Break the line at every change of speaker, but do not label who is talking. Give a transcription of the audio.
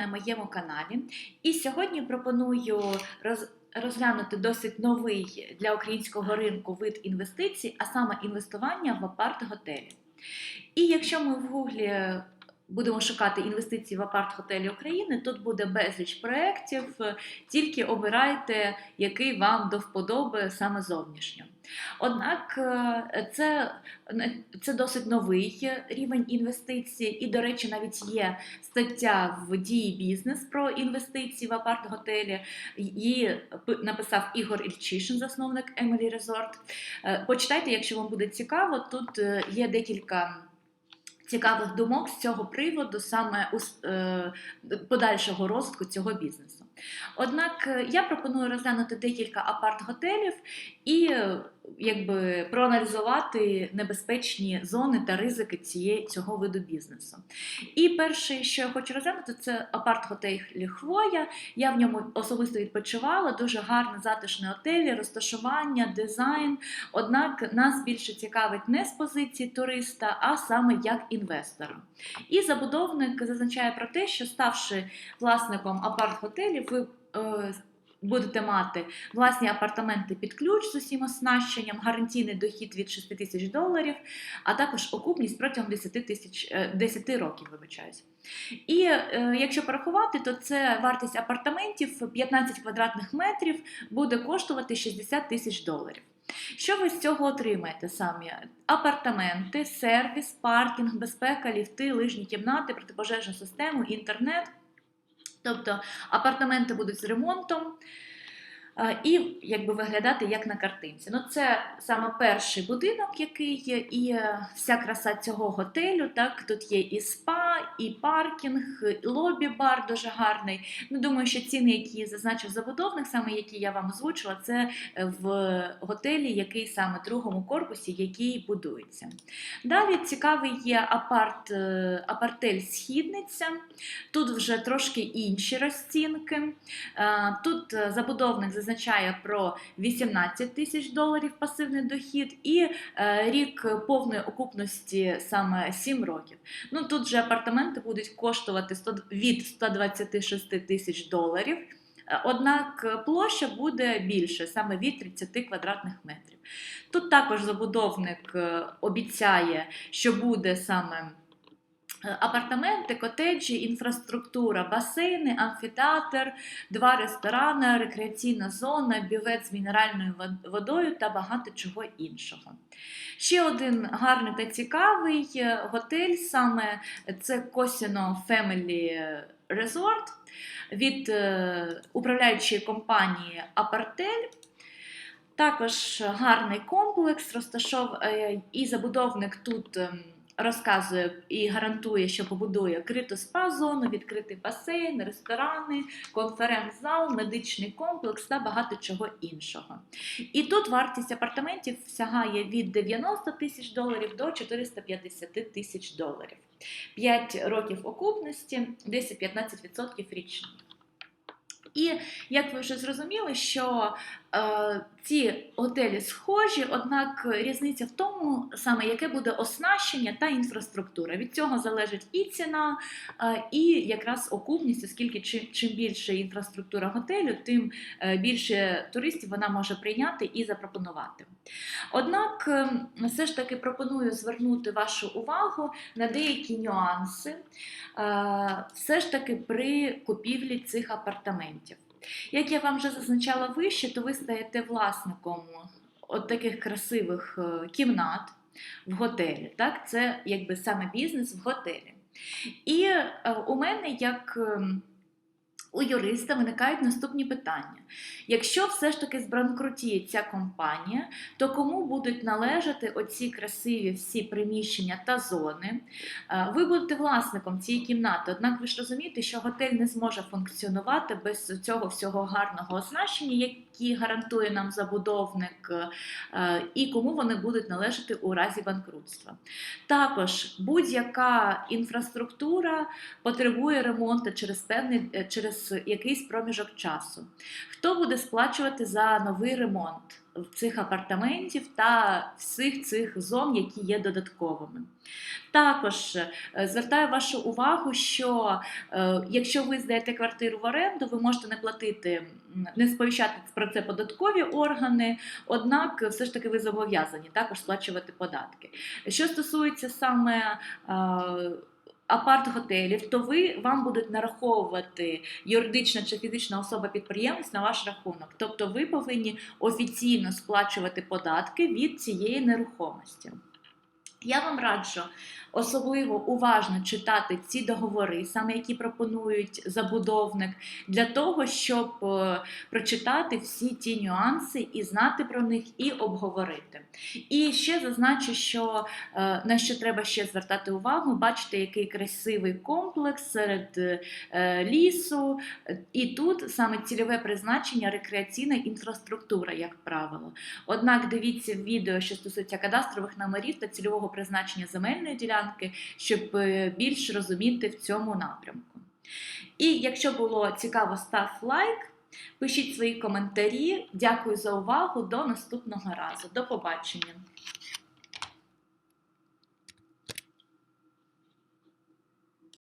на моєму каналі. І сьогодні пропоную роз, розглянути досить новий для українського ринку вид інвестицій, а саме інвестування в апарт-готелі. І якщо ми в Гуглі будемо шукати інвестиції в апарт-готелі України, тут буде безліч проєктів, тільки обирайте, який вам до вподоби саме зовнішньо. Однак е, це, це досить новий рівень інвестицій, і, до речі, навіть є стаття в дії бізнес про інвестиції в апарт-готелі. Її написав Ігор Ільчишин, засновник Emily Resort. Е, Почитайте, якщо вам буде цікаво, тут е, є декілька. Цікавих думок з цього приводу, саме е, подальшого розвитку цього бізнесу. Однак е, я пропоную розглянути декілька апарт-готелів і е, якби проаналізувати небезпечні зони та ризики цієї, цього виду бізнесу. І перше, що я хочу розглянути, це апарт-готель Хвоя. Я в ньому особисто відпочивала, дуже гарний затишний отель, розташування, дизайн. Однак нас більше цікавить не з позиції туриста, а саме як інвестора. І забудовник зазначає про те, що ставши власником апарт-готелів, ви е, будете мати власні апартаменти під ключ з усім оснащенням, гарантійний дохід від 6 тисяч доларів, а також окупність протягом 10 тисяч 10 років, вибачаюсь. І е, якщо порахувати, то це вартість апартаментів 15 квадратних метрів буде коштувати 60 тисяч доларів. Що ви з цього отримаєте самі? Апартаменти, сервіс, паркінг, безпека, ліфти, лижні кімнати, протипожежну систему, інтернет. Тобто апартаменти будуть з ремонтом і якби виглядати як на картинці. Ну, Це саме перший будинок, який є, і е, вся краса цього готелю. Так, Тут є і спа, і паркінг, і лобі-бар дуже гарний. Ну, Думаю, що ціни, які зазначив забудовник, саме які я вам озвучила, це в готелі, який саме в другому корпусі, який будується. Далі цікавий є апарт, е, апартель Східниця. Тут вже трошки інші розцінки. Е, тут забудовник зазначає про 18 тисяч доларів пасивний дохід і е, рік повної окупності саме 7 років. Ну Тут же апартаменти будуть коштувати 100, від 126 тисяч доларів. Однак площа буде більше, саме від 30 квадратних метрів. Тут також забудовник обіцяє, що буде саме апартаменти, котеджі, інфраструктура, басейни, амфітеатр, два ресторани, рекреаційна зона, бювет з мінеральною водою та багато чого іншого. Ще один гарний та цікавий готель саме це Косіно Family Resort від управляючої компанії Апартель. Також гарний комплекс розташов і забудовник тут розказує і гарантує, що побудує криту спа-зону, відкритий басейн, ресторани, конференц-зал, медичний комплекс та багато чого іншого. І тут вартість апартаментів сягає від 90 тисяч доларів до 450 тисяч доларів. 5 років окупності, 10-15% річно. І як ви вже зрозуміли, що е, ці готелі схожі, однак різниця в тому, саме яке буде оснащення та інфраструктура. Від цього залежить і ціна, е, і якраз окупність, оскільки чим, чим більше інфраструктура готелю, тим е, більше туристів вона може прийняти і запропонувати. Однак, е, все ж таки пропоную звернути вашу увагу на деякі нюанси, е, все ж таки при купівлі цих апартаментів. Як я вам вже зазначала вище, то ви стаєте власником от таких красивих е, кімнат в готелі. Так? Це якби саме бізнес в готелі. І у мене як у юриста виникають наступні питання. Якщо все ж таки збранкрутіє ця компанія, то кому будуть належати оці красиві всі приміщення та зони? Ви будете власником цієї кімнати, однак ви ж розумієте, що готель не зможе функціонувати без цього всього гарного оснащення, які гарантує нам забудовник, і кому вони будуть належати у разі банкрутства. Також будь-яка інфраструктура потребує ремонту через певний через через якийсь проміжок часу. Хто буде сплачувати за новий ремонт цих апартаментів та всіх цих зон, які є додатковими? Також е, звертаю вашу увагу, що е, якщо ви здаєте квартиру в оренду, ви можете не платити, не сповіщати про це податкові органи, однак все ж таки ви зобов'язані також сплачувати податки. Що стосується саме е, апарт-готелів, то ви вам будуть нараховувати юридична чи фізична особа підприємець на ваш рахунок. Тобто ви повинні офіційно сплачувати податки від цієї нерухомості. Я вам раджу особливо уважно читати ці договори, саме які пропонують забудовник, для того, щоб е, прочитати всі ті нюанси і знати про них, і обговорити. І ще зазначу, що е, на що треба ще звертати увагу, бачите, який красивий комплекс серед е, лісу, і тут саме цільове призначення рекреаційна інфраструктура, як правило. Однак дивіться відео, що стосується кадастрових номерів та цільового призначення земельної ділянки, щоб е, більш розуміти в цьому напрямку. І якщо було цікаво, став лайк, пишіть свої коментарі. Дякую за увагу. До наступного разу. До побачення.